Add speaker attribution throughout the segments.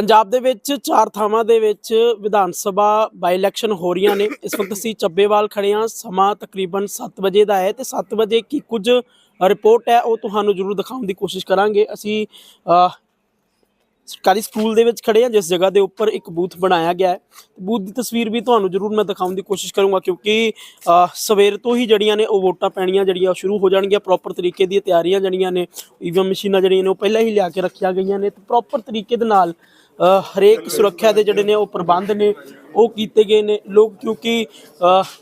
Speaker 1: ਪੰਜਾਬ ਦੇ ਵਿੱਚ ਚਾਰ ਥਾਵਾਂ ਦੇ ਵਿੱਚ ਵਿਧਾਨ ਸਭਾ ਬਾਈ ਇਲੈਕਸ਼ਨ ਹੋ ਰਹੀਆਂ ਨੇ। ਇਸ ਵਕਤ ਅਸੀਂ ਚੱਬੇਵਾਲ ਖੜੇ ਹਾਂ। ਸਮਾਂ ਤਕਰੀਬਨ 7 ਵਜੇ ਦਾ ਹੈ ਤੇ 7 ਵਜੇ ਕੀ ਕੁਝ ਰਿਪੋਰਟ ਹੈ ਉਹ ਤੁਹਾਨੂੰ ਜ਼ਰੂਰ ਦਿਖਾਉਣ ਦੀ ਕੋਸ਼ਿਸ਼ ਕਰਾਂਗੇ। ਅਸੀਂ ਸਰਕਾਰੀ ਸਕੂਲ ਦੇ ਵਿੱਚ ਖੜੇ ਹਾਂ, ਜਿਸ ਜਗ੍ਹਾ ਦੇ ਉੱਪਰ ਇੱਕ ਬੂਥ ਬਣਾਇਆ ਗਿਆ ਹੈ। ਬੂਥ ਦੀ ਤਸਵੀਰ ਵੀ ਤੁਹਾਨੂੰ ਜ਼ਰੂਰ ਮੈਂ ਦਿਖਾਉਣ ਦੀ ਕੋਸ਼ਿਸ਼ ਕਰੂੰਗਾ ਕਿਉਂਕਿ ਸਵੇਰ ਤੋਂ ਹੀ ਜਿਹੜੀਆਂ ਨੇ ਉਹ ਵੋਟਾਂ ਪੈਣੀਆਂ ਜਿਹੜੀਆਂ ਉਹ ਸ਼ੁਰੂ ਹੋ ਜਾਣਗੀਆਂ। ਪ੍ਰੋਪਰ ਤਰੀਕੇ ਦੀਆਂ ਤਿਆਰੀਆਂ ਜਿਹੜੀਆਂ ਨੇ ਈਵੀਐਮ ਮਸ਼ੀਨਾਂ ਜਿਹੜੀਆਂ ਨੇ ਉਹ ਪਹਿਲਾਂ ਹੀ ਲਿਆ ਕੇ ਰੱਖੀਆਂ ਗਈਆਂ ਨੇ ਤੇ ਪ੍ਰੋਪਰ ਤਰੀਕੇ ਦੇ ਨਾਲ ਹਰੇਕ ਸੁਰੱਖਿਆ ਦੇ ਜਿਹੜੇ ਨੇ ਉਹ ਪ੍ਰਬੰਧ ਨੇ, ਉਹ ਕੀਤੇ ਗਏ ਨੇ। ਲੋਕ ਕਿਉਂਕਿ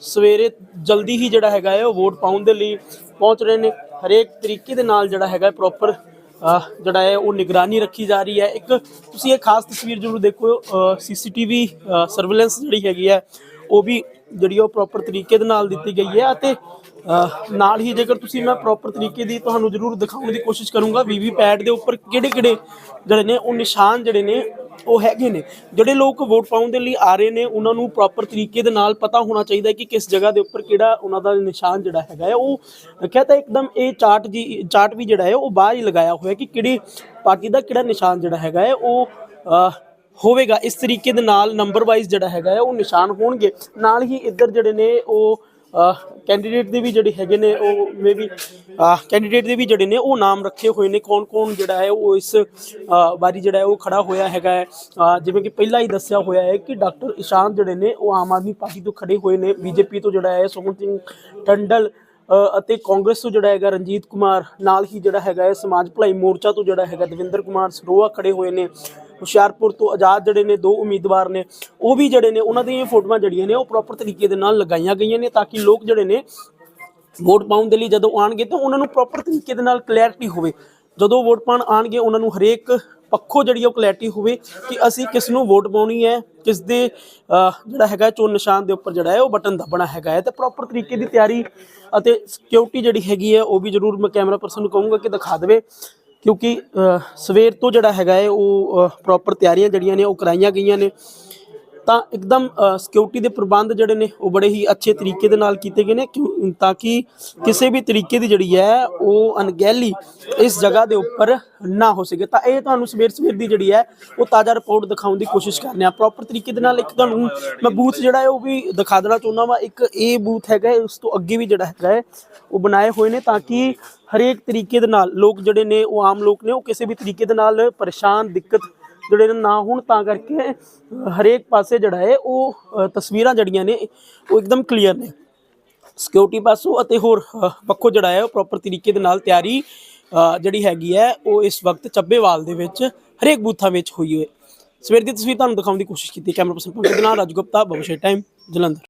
Speaker 1: ਸਵੇਰੇ ਜਲਦੀ ਹੀ ਜਿਹੜਾ ਹੈਗਾ ਹੈ, ਉਹ ਵੋਟ ਪਾਉਣ ਦੇ ਲਈ ਪਹੁੰਚ ਰਹੇ ਨੇ। ਹਰੇਕ ਤਰੀਕੇ ਦੇ ਨਾਲ ਜਿਹੜਾ ਹੈਗਾ ਪ੍ਰੋਪਰ ਜਿਹੜਾ ਹੈ, ਉਹ ਨਿਗਰਾਨੀ ਰੱਖੀ ਜਾ ਰਹੀ ਹੈ। ਇੱਕ ਤੁਸੀਂ ਇਹ ਖਾਸ ਤਸਵੀਰ ਜ਼ਰੂਰ ਦੇਖੋ ਸੀਸੀਟੀਵੀ ਸਰਵੇਲੈਂਸ ਜਿਹੜੀ ਹੈਗੀ ਹੈ, ਉਹ ਵੀ ਜਿਹੜੀ ਉਹ ਪ੍ਰੋਪਰ ਤਰੀਕੇ ਦੇ ਨਾਲ ਦਿੱਤੀ ਗਈ ਹੈ ਅਤੇ ਨਾਲ ਹੀ ਜੇਕਰ ਤੁਸੀਂ ਮੈਂ ਪ੍ਰੋਪਰ ਤਰੀਕੇ ਦੀ ਤੁਹਾਨੂੰ ਜ਼ਰੂਰ ਦਿਖਾਉਣ ਦੀ ਕੋਸ਼ਿਸ਼ ਕਰੂੰਗਾ ਵੀਵੀ ਪੈਡ ਦੇ ਉੱਪਰ ਕਿਹੜੇ ਕਿਹੜੇ ਜਿਹੜੇ ਨੇ, ਉਹ ਨਿਸ਼ਾਨ ਜਿਹੜੇ ਨੇ, ਉਹ ਹੈਗੇ ਨੇ। ਜਿਹੜੇ ਲੋਕ ਵੋਟ ਪਾਉਣ ਦੇ ਲਈ ਆ ਰਹੇ ਨੇ, ਉਹਨਾਂ ਨੂੰ ਪ੍ਰੋਪਰ ਤਰੀਕੇ ਦੇ ਨਾਲ ਪਤਾ ਹੋਣਾ ਚਾਹੀਦਾ ਕਿ ਕਿਸ ਜਗ੍ਹਾ ਦੇ ਉੱਪਰ ਕਿਹੜਾ ਉਹਨਾਂ ਦਾ ਨਿਸ਼ਾਨ ਜਿਹੜਾ ਹੈਗਾ ਹੈ। ਉਹ ਕਹਿੰਦਾ ਇੱਕਦਮ ਇਹ ਚਾਰਟ ਜੀ, ਚਾਰਟ ਵੀ ਜਿਹੜਾ ਹੈ, ਉਹ ਬਾਹਰ ਹੀ ਲਗਾਇਆ ਹੋਇਆ ਕਿ ਕਿਹੜੀ ਪਾਰਟੀ ਦਾ ਕਿਹੜਾ ਨਿਸ਼ਾਨ ਜਿਹੜਾ ਹੈਗਾ ਹੈ, ਉਹ ਹੋਵੇਗਾ। ਇਸ ਤਰੀਕੇ ਦੇ ਨਾਲ ਨੰਬਰ ਵਾਈਜ਼ ਜਿਹੜਾ ਹੈਗਾ ਹੈ, ਉਹ ਨਿਸ਼ਾਨ ਹੋਣਗੇ। ਨਾਲ ਹੀ ਇੱਧਰ ਜਿਹੜੇ ਨੇ, ਉਹ ਕੈਂਡੀਡੇਟ ਦੇ ਵੀ ਜਿਹੜੇ ਹੈਗੇ ਨੇ, ਉਹ ਮੇਬੀ ਕੈਂਡੀਡੇਟ ਦੇ ਵੀ ਜਿਹੜੇ ਨੇ, ਉਹ ਨਾਮ ਰੱਖੇ ਹੋਏ ਨੇ। ਕੌਣ ਕੌਣ ਜਿਹੜਾ ਹੈ, ਉਹ ਇਸ ਵਾਰੀ ਜਿਹੜਾ ਹੈ, ਉਹ ਖੜਾ ਹੋਇਆ ਹੈਗਾ ਹੈ। ਜਿਵੇਂ ਕਿ ਪਹਿਲਾਂ ਹੀ ਦੱਸਿਆ ਹੋਇਆ ਹੈ ਕਿ ਡਾਕਟਰ ਇਸ਼ਾਨ ਜਿਹੜੇ ਨੇ, ਉਹ ਆਮ ਆਦਮੀ ਪਾਰਟੀ ਤੋਂ ਖੜੇ ਹੋਏ ਨੇ। ਬੀਜੇਪੀ ਤੋਂ ਜਿਹੜਾ ਹੈ ਸੁਮਨ ਸਿੰਘ ਟੰਡਲ ਅਤੇ ਕਾਂਗਰਸ ਤੋਂ ਜਿਹੜਾ ਹੈਗਾ ਰਣਜੀਤ ਕੁਮਾਰ ਨਾਲ ਹੀ ਜਿਹੜਾ ਹੈਗਾ ਹੈ ਸਮਾਜ ਭਲਾਈ ਮੋਰਚਾ ਤੋਂ ਜਿਹੜਾ ਹੈਗਾ ਦਵਿੰਦਰ ਕੁਮਾਰ ਸਰੋਆ ਖੜੇ ਹੋਏ ਨੇ। ਹੁਸ਼ਿਆਰਪੁਰ ਤੋਂ ਆਜ਼ਾਦ ਜਿਹੜੇ ਨੇ ਦੋ ਉਮੀਦਵਾਰ ਨੇ, ਉਹ ਵੀ ਜਿਹੜੇ ਨੇ ਉਹਨਾਂ ਦੀਆਂ ਫੋਟੋਆਂ ਜਿਹੜੀਆਂ ਨੇ ਉਹ ਪ੍ਰੋਪਰ ਤਰੀਕੇ ਦੇ ਨਾਲ ਲਗਾਈਆਂ ਗਈਆਂ ਨੇ ਤਾਂ ਕਿ ਲੋਕ ਜਿਹੜੇ ਨੇ ਵੋਟ ਪਾਉਣ ਦੇ ਲਈ ਜਦੋਂ ਆਣਗੇ ਤਾਂ ਉਹਨਾਂ ਨੂੰ ਪ੍ਰੋਪਰ ਤਰੀਕੇ ਦੇ ਨਾਲ ਕਲੈਰਿਟੀ ਹੋਵੇ। ਜਦੋਂ ਵੋਟ ਪਾਉਣ ਆਣਗੇ ਉਹਨਾਂ ਨੂੰ ਹਰੇਕ ਪੱਖੋਂ ਜਿਹੜੀ ਉਹ ਕਲੈਰਿਟੀ ਹੋਵੇ ਕਿ ਅਸੀਂ ਕਿਸ ਨੂੰ ਵੋਟ ਪਾਉਣੀ ਹੈ, ਕਿਸ ਦੇ ਜਿਹੜਾ ਹੈਗਾ ਚੋਣ ਨਿਸ਼ਾਨ ਦੇ ਉੱਪਰ ਜਿਹੜਾ ਹੈ, ਉਹ ਬਟਨ ਦੱਬਣਾ ਹੈਗਾ ਹੈ। ਤੇ ਪ੍ਰੋਪਰ ਤਰੀਕੇ ਦੀ ਤਿਆਰੀ ਅਤੇ ਸਿਕਿਉਰਿਟੀ ਜਿਹੜੀ ਹੈਗੀ ਹੈ, ਉਹ ਵੀ ਜ਼ਰੂਰ ਮੈਂ ਕੈਮਰਾ ਪਰਸਨ ਨੂੰ ਕਹੂੰਗਾ ਕਿ ਦਿਖਾ ਦੇਵੇ। ਕਿਉਂਕਿ ਸਵੇਰ ਤੋਂ ਜਿਹੜਾ ਹੈਗਾ ਹੈ, ਉਹ ਪ੍ਰੋਪਰ ਤਿਆਰੀਆਂ ਜਿਹੜੀਆਂ ਨੇ, ਉਹ ਕਰਾਈਆਂ ਗਈਆਂ ਨੇ। ਤਾਂ ਇੱਕਦਮ ਸਿਕਿਉਰਿਟੀ ਦੇ ਪ੍ਰਬੰਧ ਜਿਹੜੇ ਨੇ ਉਹ ਬੜੇ ਹੀ ਅੱਛੇ ਤਰੀਕੇ ਦੇ ਨਾਲ ਕੀਤੇ ਗਏ ਨੇ, ਕਿਉਂ- ਤਾਂ ਕਿ ਕਿਸੇ ਵੀ ਤਰੀਕੇ ਦੀ ਜਿਹੜੀ ਹੈ ਉਹ ਅਣਗਹਿਲੀ ਇਸ ਜਗ੍ਹਾ ਦੇ ਉੱਪਰ ਨਾ ਹੋ ਸਕੇ। ਤਾਂ ਇਹ ਤੁਹਾਨੂੰ ਸਵੇਰ ਸਵੇਰ ਦੀ ਜਿਹੜੀ ਹੈ ਉਹ ਤਾਜ਼ਾ ਰਿਪੋਰਟ ਦਿਖਾਉਣ ਦੀ ਕੋਸ਼ਿਸ਼ ਕਰਨੇ ਆ ਪ੍ਰੋਪਰ ਤਰੀਕੇ ਦੇ ਨਾਲ ਇੱਕ ਤੁਹਾਨੂੰ ਮੈਂ ਬੂਥ ਜਿਹੜਾ ਹੈ ਉਹ ਵੀ ਦਿਖਾ ਦੇਣਾ ਚਾਹੁੰਦਾ ਵਾਂ। ਇੱਕ ਇਹ ਬੂਥ ਹੈਗਾ ਉਸ ਤੋਂ ਅੱਗੇ ਵੀ ਜਿਹੜਾ ਹੈਗਾ ਹੈ, ਉਹ ਬਣਾਏ ਹੋਏ ਨੇ ਤਾਂ ਕਿ ਹਰੇਕ ਤਰੀਕੇ ਦੇ ਨਾਲ ਲੋਕ ਜਿਹੜੇ ਨੇ, ਉਹ ਆਮ ਲੋਕ ਨੇ, ਉਹ ਕਿਸੇ ਵੀ ਤਰੀਕੇ ਦੇ ਨਾਲ ਪਰੇਸ਼ਾਨ, ਦਿੱਕਤ ਜਿਹੜੇ ਨਾ ਹੋਣ ਤਾਂ ਕਰਕੇ ਹਰੇਕ ਪਾਸੇ ਜਿਹੜਾ ਹੈ ਉਹ ਤਸਵੀਰਾਂ ਜਿਹੜੀਆਂ ਨੇ ਉਹ ਇੱਕਦਮ ਕਲੀਅਰ ਨੇ। ਸਿਕਿਉਰਿਟੀ ਪਾਸੋਂ ਅਤੇ ਹੋਰ ਅ, ਪੱਖੋਂ ਜਿਹੜਾ ਹੈ ਉਹ ਪ੍ਰੋਪਰ ਤਰੀਕੇ ਦੇ ਨਾਲ ਤਿਆਰੀ ਜਿਹੜੀ ਹੈਗੀ ਹੈ ਉਹ ਇਸ ਵਕਤ ਚੱਬੇਵਾਲ ਦੇ ਵਿੱਚ ਹਰੇਕ ਬੂਥਾਂ ਵਿੱਚ ਹੋਈ ਹੋਏ ਸਵੇਰ ਦੀ ਤਸਵੀਰ ਤੁਹਾਨੂੰ ਦਿਖਾਉਣ ਦੀ ਕੋਸ਼ਿਸ਼ ਕੀਤੀ ਕੈਮਰਾ ਪਰਸਨ ਪੰਕਜ ਦੇ ਨਾਲ ਰਾਜੂ ਗੁਪਤਾ ਬਬਸ਼ੇ ਟਾਈਮ ਜਲੰਧਰ।